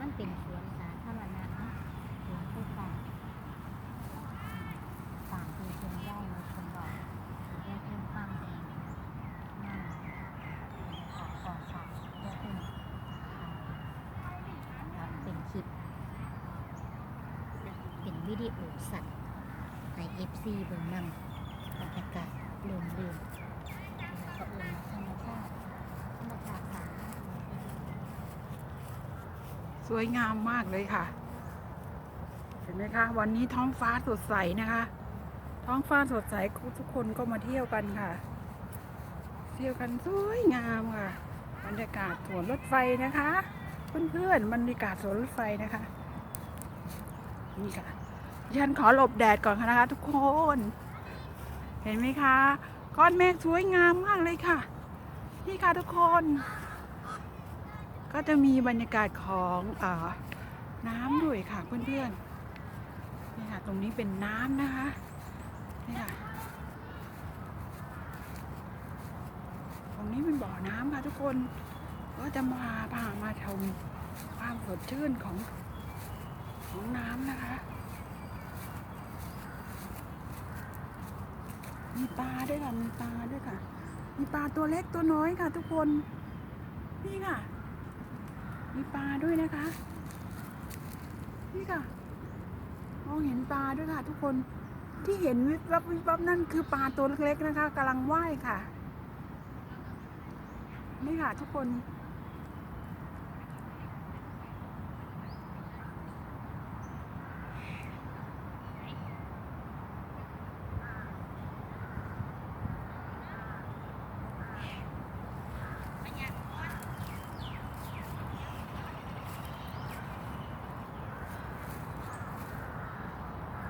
มันเป็นสวนสาธารณะสวนผู้ป่าต่างคือคนได้มาชมดอกแยกเป็นฟังเองนั่งออกก่อนค่ะแยกเป็นเป็นคลิป เป็นวิดีโอสัตว์ในเอเบอร์นังบรรยากาศเรื่มๆ สวยงามมากเลยค่ะ เห็นไหมคะ วันนี้ท้องฟ้าสดใสนะคะ ท้องฟ้าสดใสทุกคนก็มาเที่ยวกันค่ะ เที่ยวกันสวยงามค่ะ บรรยากาศสวนรถไฟนะคะ เพื่อนๆบรรยากาศสวนรถไฟนะคะ นี่ค่ะยันขอหลบแดดก่อนค่ะนะคะ ทุกคน เห็นไหมคะ ก้อนเมฆสวยงามมากเลยค่ะ นี่ค่ะทุกคน ก็จะมีบรรยากาศของอน้ำด้วยค่ะเพื่อนๆนี่ค่ะตรงนี้เป็นน้ำนะคะนี่ค่ะตรงนี้เป็นบ่อน้ำค่ะทุกคนก็จะมาพามาชมความสดชื่นของของน้ำนะคะ มีปลาด้วยค่ะมีปลาด้วยค่ะ มีปลาตัวเล็กตัวน้อยค่ะทุกคน นี่ค่ะ มีปลาด้วยนะคะ นี่ค่ะ มองเห็นปลาด้วยค่ะ ทุกคนที่เห็นวิบวับวิบวับนั่นคือปลาตัวเล็กๆนะคะกำลังว่ายค่ะ นี่ค่ะทุกคน